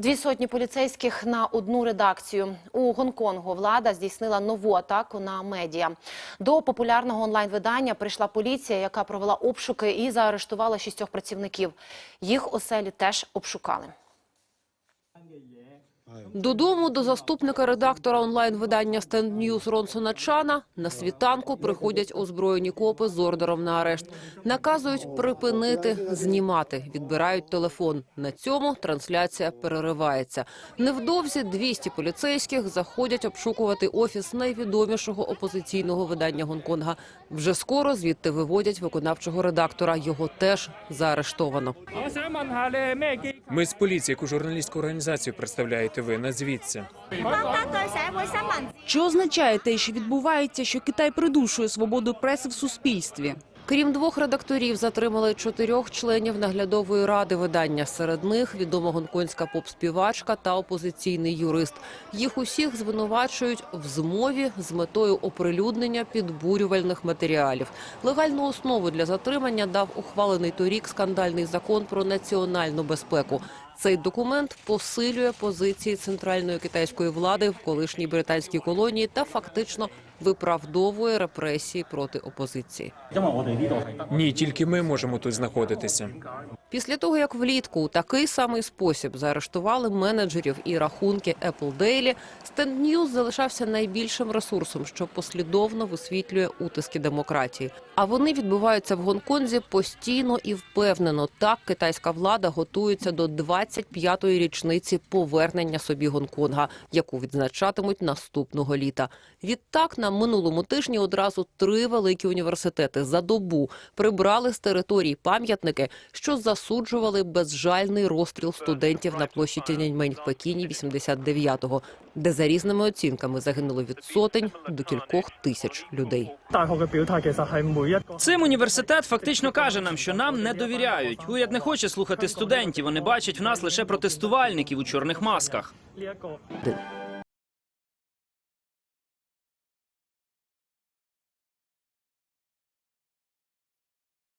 Дві сотні поліцейських на одну редакцію. У Гонконгу влада здійснила нову атаку на медіа. До популярного онлайн-видання прийшла поліція, яка провела обшуки і заарештувала шістьох працівників. Їх оселі теж обшукали. Додому до заступника редактора онлайн-видання News Ронсона Чана на світанку приходять озброєні копи з ордером на арешт. Наказують припинити знімати, відбирають телефон. На цьому трансляція переривається. Невдовзі 200 поліцейських заходять обшукувати офіс найвідомішого опозиційного видання Гонконга. Вже скоро звідти виводять виконавчого редактора. Його теж заарештовано. Ми з поліції, яку журналістську організацію представляєте ви, назвіться. Що означає те, що відбувається, що Китай придушує свободу преси в суспільстві? Крім двох редакторів, затримали чотирьох членів наглядової ради видання. Серед них відома гонконгська поп-співачка та опозиційний юрист. Їх усіх звинувачують в змові з метою оприлюднення підбурювальних матеріалів. Легальну основу для затримання дав ухвалений торік скандальний закон про національну безпеку. Цей документ посилює позиції центральної китайської влади в колишній британській колонії та фактично виправдовує репресії проти опозиції. Ні, тільки ми можемо тут знаходитися. Після того, як влітку у такий самий спосіб заарештували менеджерів і рахунки Apple Daily, Stand News залишався найбільшим ресурсом, що послідовно висвітлює утиски демократії. А вони відбуваються в Гонконзі постійно і впевнено. Так китайська влада готується до 25-ї річниці повернення собі Гонконга, яку відзначатимуть наступного літа. Відтак на минулому тижні одразу три великі університети за добу прибрали з територій пам'ятники, що засуджували безжальний розстріл студентів на площі Тяньаньмень в Пекіні 89-го, де за різними оцінками загинуло від сотень до кількох тисяч людей. Цим університет фактично каже нам, що нам не довіряють. Уряд не хоче слухати студентів. Вони бачать в нас лише протестувальників у чорних масках.